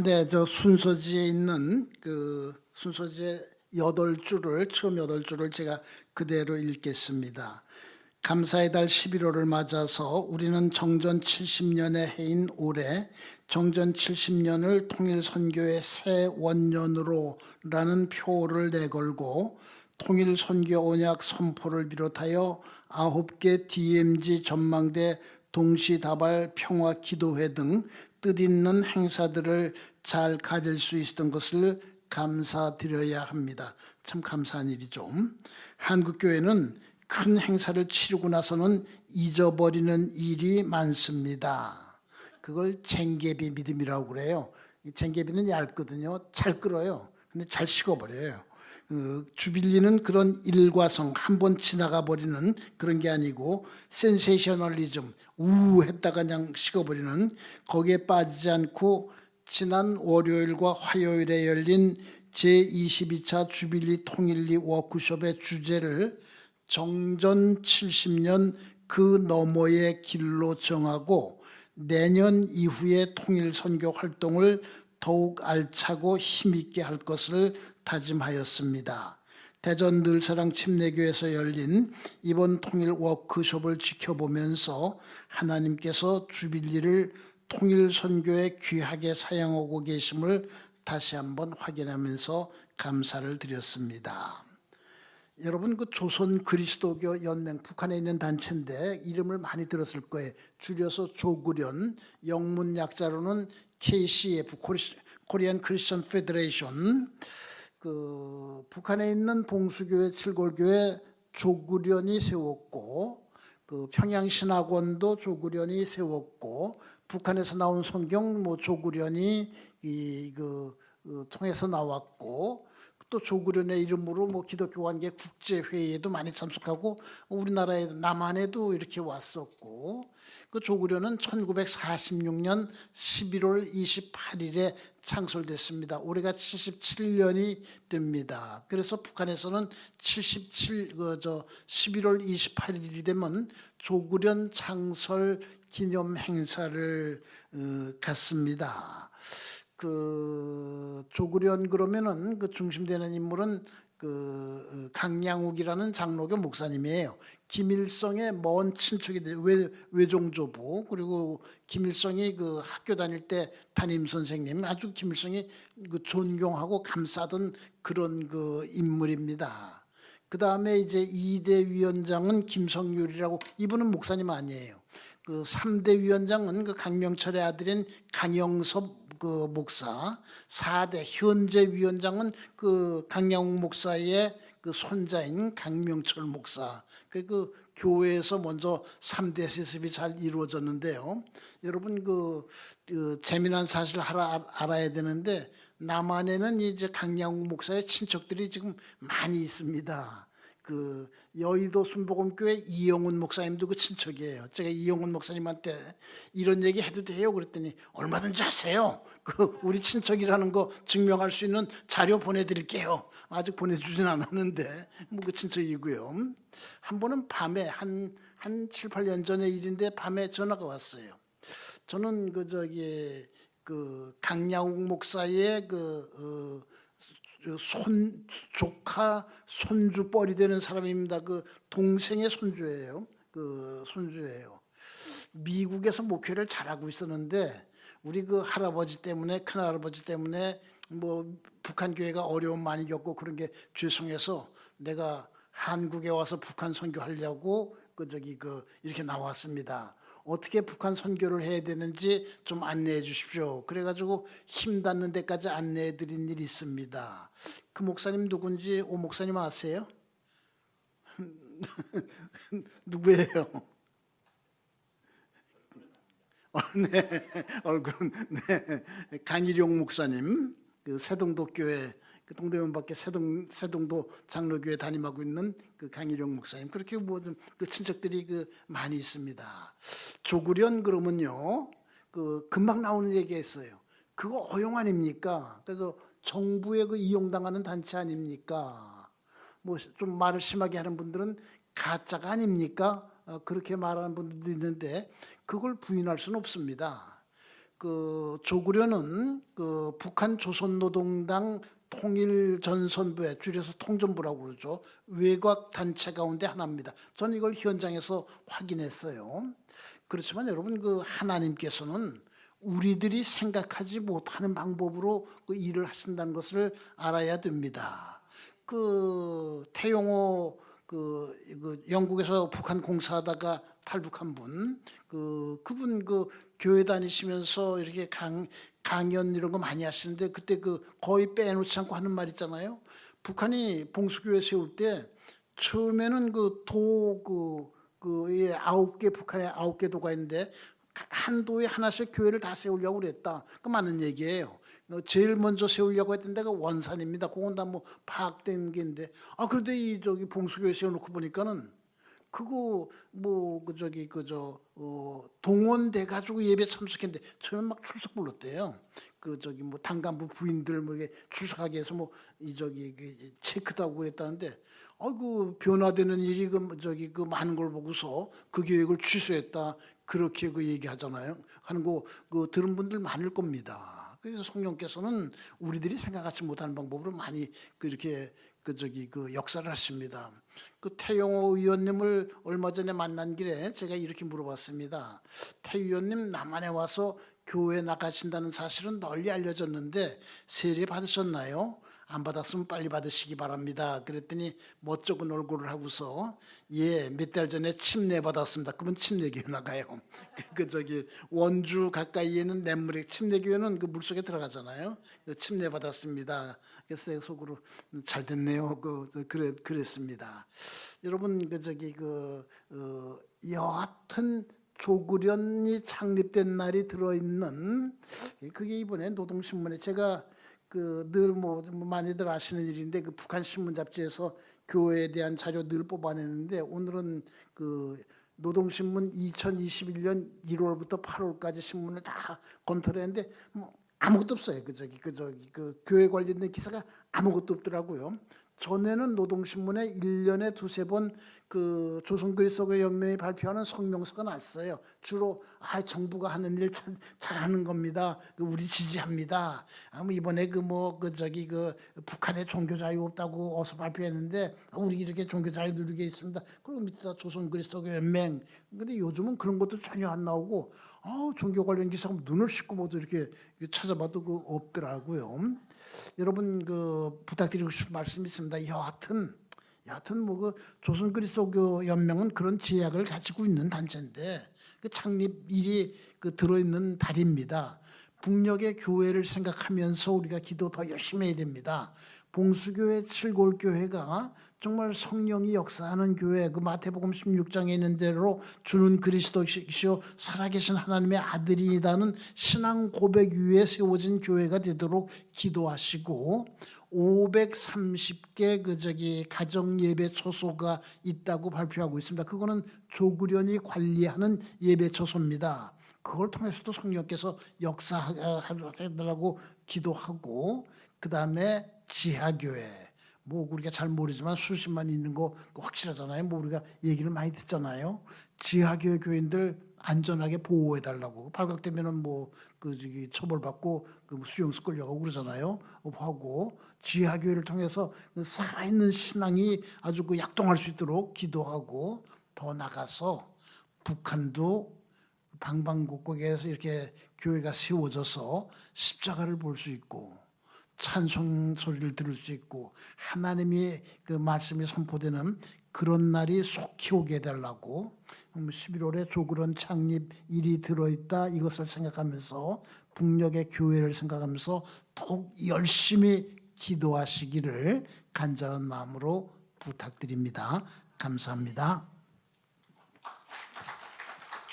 네, 저 순서지에 있는 그 순서지의 여덟 줄을 처음 여덟 줄을 제가 그대로 읽겠습니다. 감사의 달 11월을 맞아서 우리는 정전 70년의 해인 올해 정전 70년을 통일 선교의 새 원년으로라는 표를 내걸고 통일 선교 언약 선포를 비롯하여 아홉 개 DMZ 전망대 동시다발 평화 기도회 등 뜻있는 행사들을 잘 가질 수 있었던 것을 감사드려야 합니다. 참 감사한 일이죠. 한국 교회는 큰 행사를 치르고 나서는 잊어버리는 일이 많습니다. 그걸 쟁개비 믿음이라고 그래요. 이 쟁개비는 얇거든요. 잘 끓어요. 근데 잘 식어버려요. 그 주빌리는 그런 일과성 한 번 지나가 버리는 그런 게 아니고 센세이셔널리즘 우 했다가 그냥 식어버리는 거기에 빠지지 않고 지난 월요일과 화요일에 열린 제22차 주빌리 통일리 워크숍의 주제를 정전 70년 그 너머의 길로 정하고 내년 이후의 통일 선교 활동을 더욱 알차고 힘있게 할 것을 다짐하였습니다. 대전 늘사랑 침례교에서 열린 이번 통일 워크숍을 지켜보면서 하나님께서 주빌리를 통일 선교에 귀하게 사용하고 계심을 다시 한번 확인하면서 감사를 드렸습니다. 여러분 그 조선 그리스도교 연맹 북한에 있는 단체인데 이름을 많이 들었을 거예요. 줄여서 조구련 영문 약자로는 KCF 코리안 크리스천 페더레이션 그 북한에 있는 봉수교회 칠골교회 조구련이 세웠고 그 평양 신학원도 조구련이 세웠고 북한에서 나온 성경 뭐 조구련이 이그 그 통해서 나왔고 또 조구련의 이름으로 뭐 기독교 관계 국제 회의에도 많이 참석하고 우리나라에 남한에도 이렇게 왔었고 그 조구련은 1946년 11월 28일에 창설됐습니다. 올해가 77년이 됩니다. 그래서 북한에서는 77 그 저 11월 28일이 되면 조구련 창설 기념 행사를 어, 갖습니다. 그 조구련 그러면은 그 중심되는 인물은 그 어, 강양욱이라는 장로교 목사님이에요. 김일성의 먼 친척이 돼 외, 외종조부 그리고 김일성이 그 학교 다닐 때 담임 선생님 아주 김일성이 그 존경하고 감싸던 그런 그 인물입니다. 그 다음에 이제 이대 위원장은 김성률이라고 이분은 목사님 아니에요. 그 3대 위원장은 그 강명철의 아들인 강영섭 그 목사, 4대 현재 위원장은 그 강양욱 목사의 그 손자인 강명철 목사. 그, 그 교회에서 먼저 3대 세습이 잘 이루어졌는데요. 여러분 그, 그 재미난 사실 알아, 알아야 되는데 남한에는 이제 강양욱 목사의 친척들이 지금 많이 있습니다. 그 여의도 순복음교회 이영훈 목사님도 그 친척이에요. 제가 이영훈 목사님한테 이런 얘기 해도 돼요? 그랬더니 얼마든지 하세요. 그 우리 친척이라는 거 증명할 수 있는 자료 보내드릴게요. 아직 보내주진 않았는데 뭐 그 친척이고요. 한 번은 밤에 한한 7, 8년 전의 일인데 밤에 전화가 왔어요. 저는 그 저기 그 강양욱 목사의 그 어, 손 조카 손주 뻘이 되는 사람입니다. 그 동생의 손주예요. 그 손주예요. 미국에서 목회를 잘하고 있었는데 우리 그 할아버지 때문에 큰 할아버지 때문에 뭐 북한 교회가 어려움 많이 겪고 그런 게 죄송해서 내가 한국에 와서 북한 선교하려고 그 저기 그 이렇게 나왔습니다. 어떻게 북한 선교를 해야 되는지 좀 안내해 주십시오. 그래가지고 힘 닿는 데까지 안내해 드린 일이 있습니다. 그 목사님 누군지 오 목사님 아세요? 누구예요? 어, 네, 얼굴은 네, 강일용 목사님, 그 세동도 교회 그 동대문 밖에 세동 세동도 장로교회 담임하고 있는 그 강일용 목사님 그렇게 모든 그 친척들이 그 많이 있습니다. 조구련 그러면요 그 금방 나오는 얘기가 있어요. 그거 어용 아닙니까? 그래서 정부에 그 이용당하는 단체 아닙니까? 뭐 좀 말을 심하게 하는 분들은 가짜가 아닙니까? 어, 그렇게 말하는 분들도 있는데 그걸 부인할 수는 없습니다. 그 조구려는 그 북한 조선노동당 통일전선부에 줄여서 통전부라고 그러죠. 외곽 단체 가운데 하나입니다. 저는 이걸 현장에서 확인했어요. 그렇지만 여러분 그 하나님께서는 우리들이 생각하지 못하는 방법으로 그 일을 하신다는 것을 알아야 됩니다. 그 태용호 그, 그 영국에서 북한 공사하다가 탈북한 분, 그 그분 그 교회 다니시면서 이렇게 강 강연 이런 거 많이 하시는데 그때 그 거의 빼놓지 않고 하는 말 있잖아요. 북한이 봉수교회 세울 때 처음에는 그 도 그그 아홉 개 북한에 아홉 개 도가 있는데 한 도에 하나씩 교회를 다 세우려고 그랬다. 그 맞는 얘기예요. 어, 제일 먼저 세우려고 했던 데가 원산입니다. 그건 다 뭐 파악된 게인데 아 그런데 이 저기 봉수교회 세워놓고 보니까는 그거 뭐 그 저기 그저 어 동원돼 가지고 예배 참석했는데 처음에 막 출석 불렀대요. 그 저기 뭐 당간부 부인들 뭐 이게 출석하게 해서 뭐 이 저기 그 체크도 하고 그랬다는데 아이고 변화되는 일이 그 저기 그 많은 걸 보고서 그 계획을 취소했다 그렇게 그 얘기하잖아요. 하는 거 그 들은 분들 많을 겁니다. 그래서 성령께서는 우리들이 생각하지 못하는 방법으로 많이 그렇게 그 저기 그 역사를 하십니다. 그 태영호 의원님을 얼마 전에 만난 길에 제가 이렇게 물어봤습니다. 태 의원님 남한에 와서 교회 나가신다는 사실은 널리 알려졌는데 세례 받으셨나요? 안 받았으면 빨리 받으시기 바랍니다. 그랬더니 멋쩍은 얼굴을 하고서 예, 몇 달 전에 침례 받았습니다. 그러면 침례교회 나가요. 그, 그 저기 원주 가까이에 는 냇물에 침례교회는 그 물속에 들어가잖아요. 그 침례 받았습니다. 그래서 내 속으로 음, 잘 됐네요. 그 그래 그랬습니다. 여러분 그 저기 그 어, 여하튼 조구련이 창립된 날이 들어있는 그게 이번에 노동신문에 제가 그 늘 뭐 많이들 아시는 일인데 그 북한 신문 잡지에서 교회에 대한 자료 늘 뽑아내는데 오늘은 그 노동신문 2021년 1월부터 8월까지 신문을 다 검토를 했는데 뭐 아무것도 없어요. 그 저기 그 저기 그 교회 관련된 기사가 아무것도 없더라고요. 전에는 노동신문에 1년에 두세 번 그 조선 그리스도 연맹이 발표하는 성명서가 났어요. 주로 아 정부가 하는 일 잘, 잘하는 겁니다. 그 우리 지지합니다. 아, 뭐 이번에 그 뭐 그 저기 그 북한에 종교 자유 없다고 어서 발표했는데 아, 우리 이렇게 종교 자유 누리게 있습니다. 그리고 밑에다 조선 그리스도 연맹. 근데 요즘은 그런 것도 전혀 안 나오고 아 종교 관련 기사가 눈을 씻고 모두 이렇게 찾아봐도 그 없더라고요. 여러분 그 부탁드리고 싶은 말씀이 있습니다. 여하튼 여하튼 뭐 그 조선 그리스도교 연맹은 그런 제약을 가지고 있는 단체인데 그 창립일이 그 들어 있는 달입니다. 북녘의 교회를 생각하면서 우리가 기도 더 열심히 해야 됩니다. 봉수교회 칠골교회가 정말 성령이 역사하는 교회 그 마태복음 16장에 있는 대로 주는 그리스도시요 살아계신 하나님의 아들이라는 신앙 고백 위에 세워진 교회가 되도록 기도하시고 530개 그 저기 가정 예배 초소가 있다고 발표하고 있습니다. 그거는 조구련이 관리하는 예배 초소입니다. 그걸 통해서도 성령께서 역사하라고 기도하고 그 다음에 지하교회 뭐 우리가 잘 모르지만 수십만 있는 거 확실하잖아요. 뭐 우리가 얘기를 많이 듣잖아요. 지하교회 교인들 안전하게 보호해 달라고 발각되면은 뭐 그 저기 처벌받고 그 수용소 끌려가고 그러잖아요. 하고 지하교회를 통해서 그 살아있는 신앙이 아주 그 약동할 수 있도록 기도하고 더 나가서 북한도 방방곡곡에서 이렇게 교회가 세워져서 십자가를 볼 수 있고 찬송 소리를 들을 수 있고 하나님의 그 말씀이 선포되는 그런 날이 속히 오게 해달라고 11월에 조그런 창립 일이 들어있다 이것을 생각하면서 북녘의 교회를 생각하면서 더욱 열심히 기도하시기를 간절한 마음으로 부탁드립니다. 감사합니다.